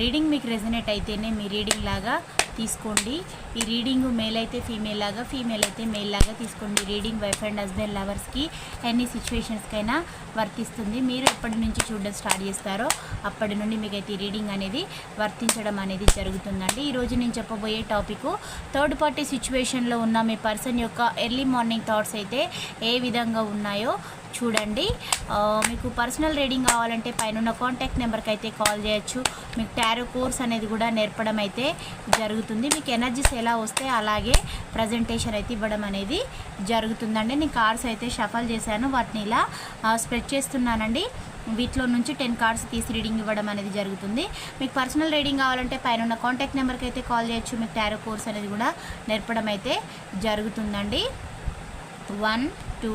reading మీకు resonate అయితేనే మీ రీడింగ్ లాగా తీసుకోండి. ఈ రీడింగ్ మేల్ అయితే ఫీమేల్ లాగా ఫీమేల్ అయితే మేల్ లాగా తీసుకోండి. రీడింగ్ వైఫ్ అండ్ హస్బెండ్ లవర్స్కి ఎన్ని సిచ్యువేషన్స్కైనా వర్తిస్తుంది. మీరు ఎప్పటి నుంచి చూడడం స్టార్ట్ చేస్తారో అప్పటి నుండి మీకు అయితే రీడింగ్ అనేది వర్తించడం అనేది జరుగుతుందండి. ఈరోజు నేను చెప్పబోయే టాపిక్ థర్డ్ పార్టీ సిచ్యువేషన్లో ఉన్న మీ పర్సన్ యొక్క ఎర్లీ మార్నింగ్ థాట్స్ అయితే ఏ విధంగా ఉన్నాయో చూడండి. మీకు పర్సనల్ రీడింగ్ కావాలంటే పైన కాంటాక్ట్ నెంబర్కి అయితే కాల్ చేయొచ్చు. మీకు టారో కోర్స్ అనేది కూడా నేర్పడం అయితే జరుగుతుంది. మీకు ఎనర్జీస్ ఎలా వస్తే అలాగే ప్రజెంటేషన్ అయితే ఇవ్వడం అనేది జరుగుతుందండి. నేను కార్డ్స్ అయితే షఫల్ చేశాను. వాటిని ఇలా స్ప్రెడ్ చేస్తున్నానండి. వీటిలో నుంచి టెన్ కార్డ్స్ తీసి రీడింగ్ ఇవ్వడం అనేది జరుగుతుంది. మీకు పర్సనల్ రీడింగ్ కావాలంటే పైన ఉన్న కాంటాక్ట్ నెంబర్కి అయితే కాల్ చేయొచ్చు. మీకు టారో కోర్స్ అనేది కూడా నేర్పడం అయితే జరుగుతుందండి. One two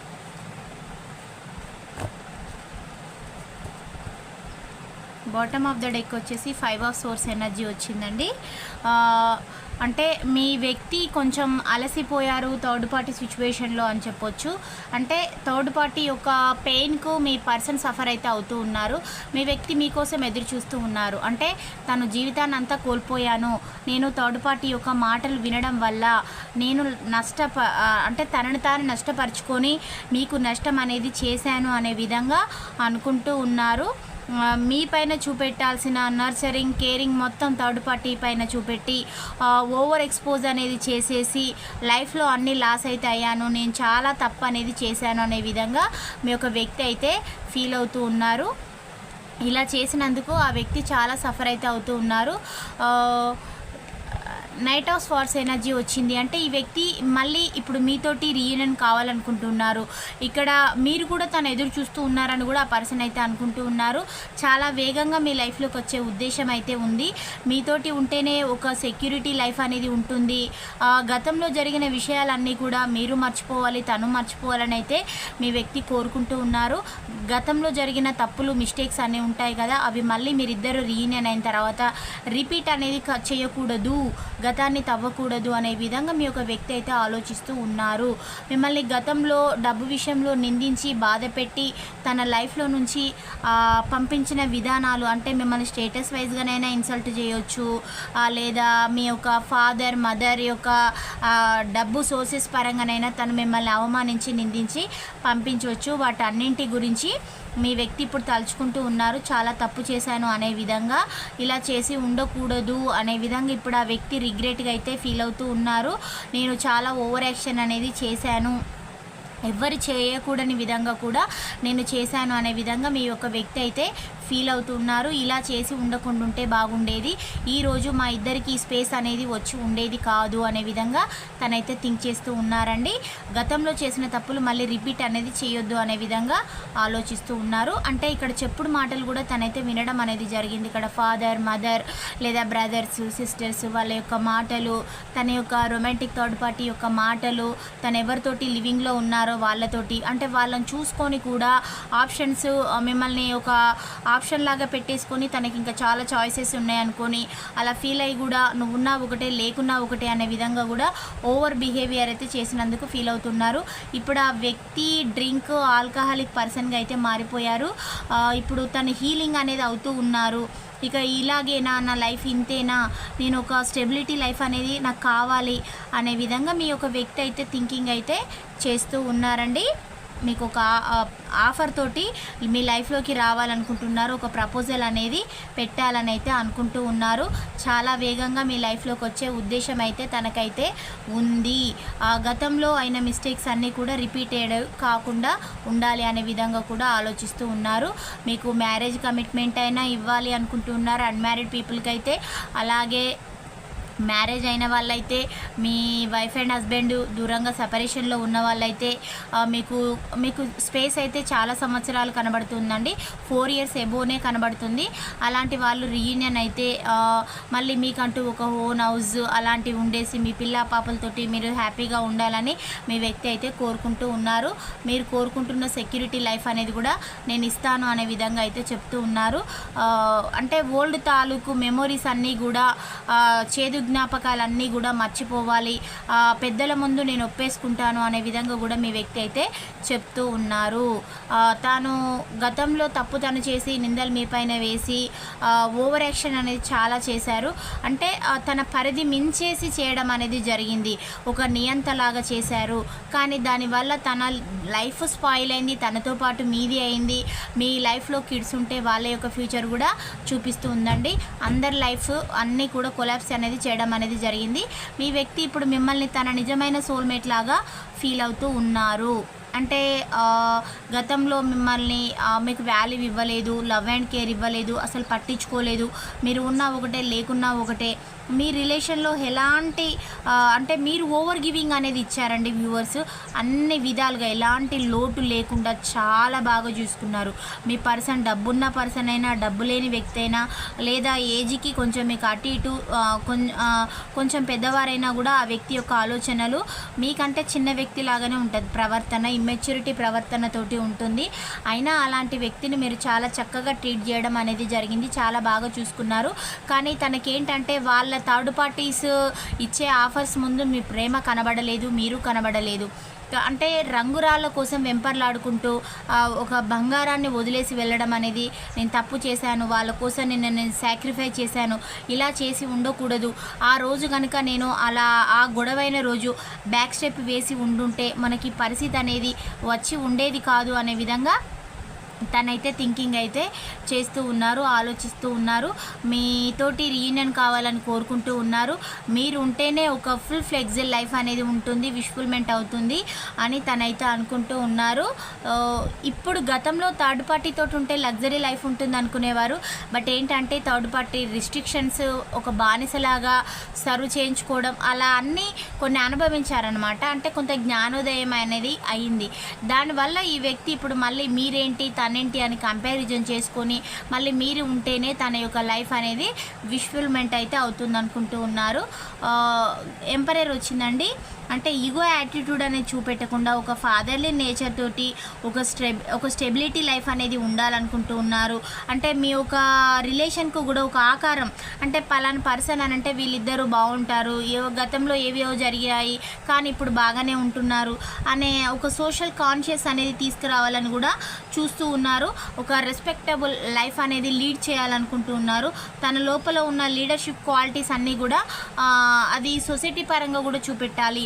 Bottom of the deck వచ్చేసి ఫైవ్ ఆఫ్ సోర్స్ ఎనర్జీ వచ్చిందండి. అంటే మీ వ్యక్తి కొంచెం అలసిపోయారు థర్డ్ పార్టీ సిచ్యువేషన్లో అని చెప్పొచ్చు. అంటే థర్డ్ పార్టీ యొక్క పెయిన్కు మీ పర్సన్ సఫర్ అయితే అవుతూ ఉన్నారు. మీ వ్యక్తి మీకోసం ఎదురు చూస్తూ ఉన్నారు. అంటే తను జీవితాన్ని అంతా కోల్పోయాను. నేను థర్డ్ పార్టీ యొక్క మాటలు వినడం వల్ల నేను నష్ట అంటే తనని తాను నష్టపరుచుకొని మీకు నష్టం అనేది చేశాను అనే విధంగా అనుకుంటూ ఉన్నారు. మీ పైన చూపెట్టాల్సిన నర్చరింగ్ కేరింగ్ మొత్తం థర్డ్ పార్టీ పైన చూపెట్టి ఓవర్ ఎక్స్పోజ్ అనేది చేసేసి లైఫ్లో అన్ని లాస్ అయితే అయ్యాను నేను చాలా తప్పు అనేది చేశాను అనే విధంగా మీ యొక్క వ్యక్తి అయితే ఫీల్ అవుతూ ఉన్నారు. ఇలా చేసినందుకు ఆ వ్యక్తి చాలా సఫర్ అయితే అవుతూ ఉన్నారు. నైట్ ఆఫ్ స్వాట్స్ ఎనర్జీ వచ్చింది. అంటే ఈ వ్యక్తి మళ్ళీ ఇప్పుడు మీతోటి రీయూనియన్ కావాలనుకుంటున్నారు. ఇక్కడ మీరు కూడా తను ఎదురు చూస్తూ ఉన్నారని కూడా ఆ పర్సన్ అయితే అనుకుంటూ ఉన్నారు. చాలా వేగంగా మీ లైఫ్లోకి వచ్చే ఉద్దేశం అయితే ఉంది. మీతోటి ఉంటేనే ఒక సెక్యూరిటీ లైఫ్ అనేది ఉంటుంది. ఆ, గతంలో జరిగిన విషయాలన్నీ కూడా మీరు మర్చిపోవాలి తను మర్చిపోవాలని అయితే మీ వ్యక్తి కోరుకుంటూ ఉన్నారు. గతంలో జరిగిన తప్పులు మిస్టేక్స్ అన్నీ ఉంటాయి కదా అవి మళ్ళీ మీరిద్దరు రీయూనియన్ అయిన తర్వాత రిపీట్ అనేది చేయకూడదు. చేయకూడదు గతాన్ని తవ్వకూడదు అనే విధంగా మీ యొక్క వ్యక్తి అయితే ఆలోచిస్తూ ఉన్నారు. మిమ్మల్ని గతంలో డబ్బు విషయంలో నిందించి బాధ పెట్టి తన లైఫ్లో నుంచి పంపించిన విధానాలు అంటే మిమ్మల్ని స్టేటస్ వైజ్గానైనా ఇన్సల్ట్ చేయొచ్చు. లేదా మీ యొక్క ఫాదర్ మదర్ యొక్క డబ్బు సోర్సెస్ పరంగానైనా తను మిమ్మల్ని అవమానించి నిందించి పంపించవచ్చు వాటన్నింటి గురించి మీ వ్యక్తి ఇప్పుడు తలుచుకుంటూ ఉన్నారు చాలా తప్పు చేశాను అనే విధంగా ఇలా చేసి ఉండకూడదు అనే విధంగా ఇప్పుడు ఆ వ్యక్తి రిగ్రెట్గా అయితే ఫీల్ అవుతూ ఉన్నారు. నేను చాలా ఓవర్ యాక్షన్ అనేది చేశాను. ఎవరు చేయకూడని విధంగా కూడా నేను చేశాను అనే విధంగా మీ యొక్క వ్యక్తి అయితే ఫీల్ అవుతున్నారు. ఇలా చేసి ఉండకుండా ఉంటే బాగుండేది ఈరోజు మా ఇద్దరికి స్పేస్ అనేది వచ్చి ఉండేది కాదు అనే విధంగా తనైతే థింక్ చేస్తూ ఉన్నారండి. గతంలో చేసిన తప్పులు మళ్ళీ రిపీట్ అనేది చేయొద్దు అనే విధంగా ఆలోచిస్తూ ఉన్నారు. అంటే ఇక్కడ చెప్పుడు మాటలు కూడా తనైతే వినడం అనేది జరిగింది. ఇక్కడ ఫాదర్ మదర్ లేదా బ్రదర్స్ సిస్టర్స్ వాళ్ళ యొక్క మాటలు తన యొక్క రొమాంటిక్ థర్డ్ పార్టీ యొక్క మాటలు తను ఎవరితోటి లివింగ్లో ఉన్నారో వాళ్ళతోటి. అంటే వాళ్ళని చూసుకొని కూడా ఆప్షన్స్ మిమ్మల్ని ఒక ఆప్షన్ లాగా పెట్టేసుకొని తనకి ఇంకా చాలా చాయిసెస్ ఉన్నాయనుకొని అలా ఫీల్ అయ్యి కూడా నువ్వు ఉన్నా ఒకటే లేకున్నా ఒకటే అనే విధంగా కూడా ఓవర్ బిహేవియర్ అయితే చేసినందుకు ఫీల్ అవుతున్నారు. ఇప్పుడు ఆ వ్యక్తి డ్రింక్ ఆల్కహాలిక్ పర్సన్గా అయితే మారిపోయారు. ఇప్పుడు తను హీలింగ్ అనేది అవుతూ ఉన్నారు. ఇక ఇలాగేనా? నా లైఫ్ ఇంతేనా? నేను ఒక స్టెబిలిటీ లైఫ్ అనేది నాకు కావాలి అనే విధంగా మీ యొక్క వ్యక్తి అయితే థింకింగ్ అయితే చేస్తూ ఉన్నారండి. మీకు ఒక ఆఫర్ తోటి మీ లైఫ్లోకి రావాలనుకుంటున్నారు ఒక ప్రపోజల్ అనేది పెట్టాలని అయితే అనుకుంటూ ఉన్నారు. చాలా వేగంగా మీ లైఫ్లోకి వచ్చే ఉద్దేశం అయితే తనకైతే ఉంది. ఆ గతంలో అయిన మిస్టేక్స్ అన్నీ కూడా రిపీటెడ్ కాకుండా ఉండాలి అనే విధంగా కూడా ఆలోచిస్తూ ఉన్నారు. మీకు మ్యారేజ్ కమిట్మెంట్ అయినా ఇవ్వాలి అనుకుంటున్నారు. అన్మ్యారీడ్ పీపుల్కి అయితే అలాగే మ్యారేజ్ అయిన వాళ్ళైతే మీ వైఫ్ అండ్ హస్బెండ్ దూరంగా సపరేషన్లో ఉన్న వాళ్ళైతే మీకు మీకు స్పేస్ అయితే చాలా సంవత్సరాలు కనబడుతుందండి. ఫోర్ ఇయర్స్ ఎబోనే కనబడుతుంది. అలాంటి వాళ్ళు రీయూనియన్ అయితే మళ్ళీ మీకంటూ ఒక ఓన్ హౌస్ అలాంటివి ఉండేసి మీ పిల్ల పాపలతోటి మీరు హ్యాపీగా ఉండాలని మీ వ్యక్తి అయితే కోరుకుంటూ ఉన్నారు. మీరు కోరుకుంటున్న సెక్యూరిటీ లైఫ్ అనేది కూడా నేను ఇస్తాను అనే విధంగా అయితే చెప్తూ ఉన్నారు. అంటే ఓల్డ్ తాలూకు మెమొరీస్ అన్నీ కూడా చేదు జ్ఞాపకాలన్నీ కూడా మర్చిపోవాలి. పెద్దల ముందు నేను ఒప్పేసుకుంటాను అనే విధంగా కూడా మీ వ్యక్తి అయితే చెప్తూ ఉన్నారు. తాను గతంలో తప్పు తను చేసి నిందలు మీ పైన వేసి ఓవర్ యాక్షన్ అనేది చాలా చేశారు. అంటే తన పరిధి మించేసి చేయడం అనేది జరిగింది. ఒక నియంతలాగా చేశారు. కానీ దానివల్ల తన లైఫ్ స్పాయిల్ అయింది తనతో పాటు మీది అయింది. మీ లైఫ్లో కిడ్స్ ఉంటే వాళ్ళ యొక్క ఫ్యూచర్ కూడా చూపిస్తూ ఉందండి. అందరి లైఫ్ అన్నీ కూడా కొలాప్స్ అనేది చేయడం అనేది జరిగింది. మీ వ్యక్తి ఇప్పుడు మిమ్మల్ని తన నిజమైన సోల్మేట్ లాగా ఫీల్ అవుతూ ఉన్నారు. అంటే గతంలో మిమ్మల్ని మీకు వాల్యూ ఇవ్వలేదు లవ్ అండ్ కేర్ ఇవ్వలేదు అసలు పట్టించుకోలేదు మీరు ఉన్నా ఒకటే లేకున్నా ఒకటే మీ రిలేషన్లో ఎలాంటి అంటే మీరు ఓవర్ గివింగ్ అనేది ఇచ్చారండి వ్యూవర్స్? అన్ని విధాలుగా ఎలాంటి లోటు లేకుండా చాలా బాగా చూసుకున్నారు. మీ పర్సన్ డబ్బున్న పర్సన్ అయినా డబ్బు లేని వ్యక్తి అయినా లేదా ఏజ్కి కొంచెం మీకు అటు ఇటు కొం- కొంచెం పెద్దవారైనా కూడా ఆ వ్యక్తి యొక్క ఆలోచనలు మీకంటే చిన్న వ్యక్తి లాగానే ఉంటుంది. ప్రవర్తన ఇమ్మెచ్యూరిటీ ప్రవర్తనతోటి ఉంటుంది. అయినా అలాంటి వ్యక్తిని మీరు చాలా చక్కగా ట్రీట్ చేయడం అనేది జరిగింది. చాలా బాగా చూసుకున్నారు. కానీ తనకేంటంటే వాళ్ళ థర్డ్ పార్టీస్ ఇచ్చే ఆఫర్స్ ముందు మీ ప్రేమ కనబడలేదు మీరు కనబడలేదు. అంటే రంగురాళ్ళ కోసం వెంపర్లాడుకుంటూ ఒక బంగారాన్ని వదిలేసి వెళ్ళడం అనేది నేను తప్పు చేశాను వాళ్ళ కోసం నిన్న నేను సాక్రిఫై చేశాను ఇలా చేసి ఉండకూడదు. ఆ రోజు కనుక నేను అలా ఆ గొడవైన రోజు బ్యాక్ స్టెప్ వేసి ఉండుంటే మనకి పరిస్థితి అనేది వచ్చి ఉండేది కాదు అనే విధంగా తనైతే థింకింగ్ అయితే చేస్తూ ఉన్నారు ఆలోచిస్తూ ఉన్నారు. మీతోటి రీయూనియన్ కావాలని కోరుకుంటూ ఉన్నారు. మీరు ఉంటేనే ఒక ఫుల్ ఫ్లెక్సిల్ లైఫ్ అనేది ఉంటుంది విష్ఫుల్మెంట్ అవుతుంది అని తనైతే అనుకుంటూ ఉన్నారు. ఇప్పుడు గతంలో థర్డ్ పార్టీ తోటి ఉంటే లగ్జరీ లైఫ్ ఉంటుంది అనుకునేవారు. బట్ ఏంటంటే థర్డ్ పార్టీ రిస్ట్రిక్షన్స్ ఒక బానిసలాగా సర్వ్ చేయించుకోవడం అలా అన్నీ కొన్ని అనుభవించారనమాట అంటే కొంత జ్ఞానోదయం అనేది అయింది. దానివల్ల ఈ వ్యక్తి ఇప్పుడు మళ్ళీ మీరేంటి తన తనేంటి అని కంపారిజన్ చేసుకొని మళ్ళీ మీరు ఉంటేనే తన యొక్క లైఫ్ అనేది విష్ఫుల్మెంట్ అయితే అవుతుంది అనుకుంటూ ఉన్నారు ఎంపరర్ వచ్చిందండి. అంటే ఈగో యాటిట్యూడ్ అనేది చూపెట్టకుండా ఒక ఫాదర్లీ నేచర్ తోటి ఒక స్టెబ్ ఒక స్టెబిలిటీ లైఫ్ అనేది ఉండాలనుకుంటూ ఉన్నారు. అంటే మీ ఒక రిలేషన్కు కూడా ఒక ఆకారం. అంటే పలానా పర్సన్ అని అంటే వీళ్ళిద్దరూ బాగుంటారు. ఏవో గతంలో ఏవేవో జరిగాయి కానీ ఇప్పుడు బాగానే ఉంటున్నారు అనే ఒక సోషల్ కాన్షియస్ అనేది తీసుకురావాలని కూడా చూస్తూ ఉన్నారు. ఒక రెస్పెక్టబుల్ లైఫ్ అనేది లీడ్ చేయాలనుకుంటూ ఉన్నారు. తన లోపల ఉన్న లీడర్షిప్ క్వాలిటీస్ అన్నీ కూడా అది సొసైటీ పరంగా కూడా చూపెట్టాలి.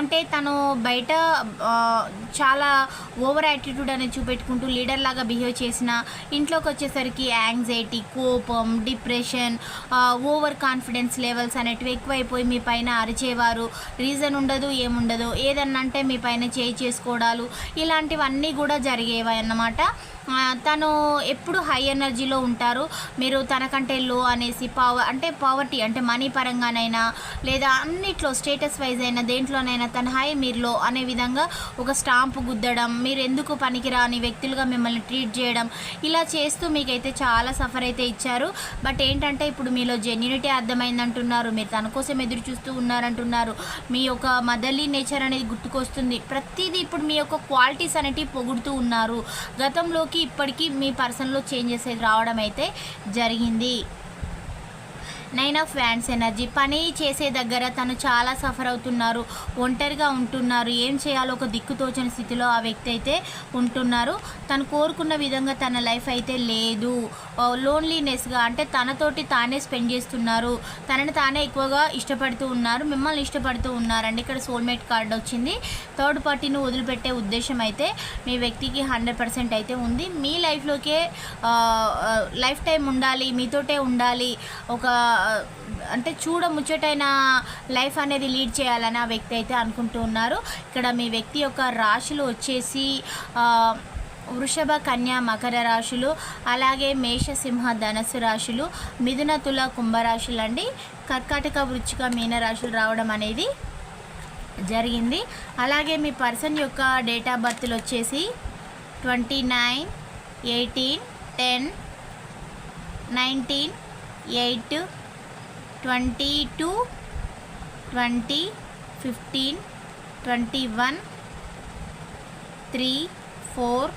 అంటే తను బయట చాలా ఓవర్ యాటిట్యూడ్ అనేది చూపెట్టుకుంటూ లీడర్ లాగా బిహేవ్ చేసిన ఇంట్లోకి వచ్చేసరికి యాంగ్జైటీ కోపం డిప్రెషన్ ఓవర్ కాన్ఫిడెన్స్ లెవెల్స్ అనేటివి ఎక్కువైపోయి మీ పైన అరిచేవారు. రీజన్ ఉండదు ఏముండదు. ఏదన్నా అంటే మీ పైన చేయి చేసుకోవడాలు ఇలాంటివన్నీ కూడా జరిగేవి అన్నమాట. తను ఎప్పుడు హై ఎనర్జీలో ఉంటారు. మీరు తనకంటే లో అనేసి పవర్ అంటే పవర్టీ అంటే మనీ పరంగానైనా లేదా అన్నిట్లో స్టేటస్ వైజ్ అయినా దేంట్లోనైనా తన హై మీరులో అనే విధంగా ఒక స్టాంపు గుద్దడం మీరు ఎందుకు పనికిరాని వ్యక్తులుగా మిమ్మల్ని ట్రీట్ చేయడం ఇలా చేస్తూ మీకైతే చాలా సఫర్ అయితే ఇచ్చారు. బట్ ఏంటంటే ఇప్పుడు మీలో జెన్యునిటీ అర్థమైందంటున్నారు మీరు తన కోసం ఎదురు చూస్తూ ఉన్నారంటున్నారు. మీ యొక్క మదర్లీ నేచర్ అనేది గుర్తుకొస్తుంది. ప్రతిదీ ఇప్పుడు మీ యొక్క క్వాలిటీస్ అనేటివి పొగుడుతూ ఉన్నారు. గతంలోకి ఇప్పటికీ మీ పర్సన్లో చేంజెస్ అయితే రావడం అయితే జరిగింది. Nine of wands energy. పని చేసే దగ్గర తను చాలా సఫర్ అవుతున్నారు. ఒంటరిగా ఉంటున్నారు. ఏం చేయాలో ఒక దిక్కుతోచని స్థితిలో ఆ వ్యక్తి అయితే ఉంటున్నారు. తను కోరుకున్న విధంగా తన లైఫ్ అయితే లేదు. లోన్లీనెస్గా అంటే తనతోటి తానే స్పెండ్ చేస్తున్నారు. తనని తానే ఎక్కువగా ఇష్టపడుతూ ఉన్నారు. మిమ్మల్ని ఇష్టపడుతూ ఉన్నారండి. ఇక్కడ సోల్మేట్ కార్డ్ వచ్చింది. థర్డ్ పార్టీని వదిలిపెట్టే ఉద్దేశం అయితే మీ వ్యక్తికి హండ్రెడ్ పర్సెంట్ అయితే ఉంది. మీ లైఫ్లోకే లైఫ్ టైం ఉండాలి. మీతోటే ఉండాలి. ఒక అంటే చూడ ముచ్చటైన లైఫ్ అనేది లీడ్ చేయాలని ఆ వ్యక్తి అయితే అనుకుంటూ ఉన్నారు. ఇక్కడ మీ వ్యక్తి యొక్క రాశులు వచ్చేసి వృషభ కన్య మకర రాశులు అలాగే మేష సింహ ధనస్సు రాశులు మిథున తుల కుంభరాశులు అండి. కర్కాటక వృచ్చిక మీన రాశులు రావడం అనేది జరిగింది. అలాగే మీ పర్సన్ యొక్క డేట్ ఆఫ్ బర్త్లు వచ్చేసి twenty nine eighteen ten nineteen eight twenty two twenty fifteen twenty one three four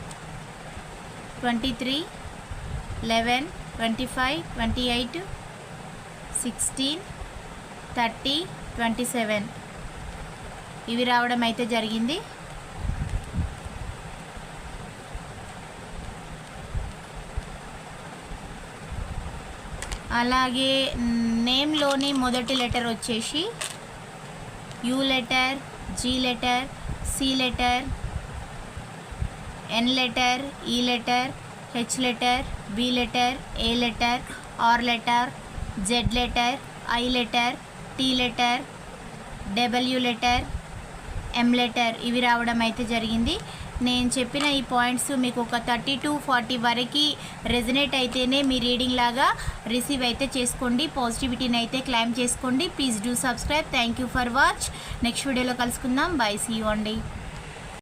twenty three eleven twenty five twenty eight sixteen thirty twenty seven. ఇవి రావడం అయితే జరిగింది. అలాగే నేమ్లోని మొదటి లెటర్ వచ్చేసి U letter G letter C letter N letter E letter H letter B letter A letter R letter Z letter I letter T letter W letter M letter ఇవి రావడం అయితే జరిగింది. నేను చెప్పిన ఈ పాయింట్స్ మీకు ఒక థర్టీ టు ఫార్టీ వరకు రెజనేట్ అయితేనే మీ రీడింగ్ లాగా రిసీవ్ అయితే చేసుకోండి. పాజిటివిటీని అయితే క్లైమ్ చేసుకోండి. Please do subscribe. Thank you for watch. Next వీడియోలో కలుసుకుందాం. బై. సీ యూ అండి.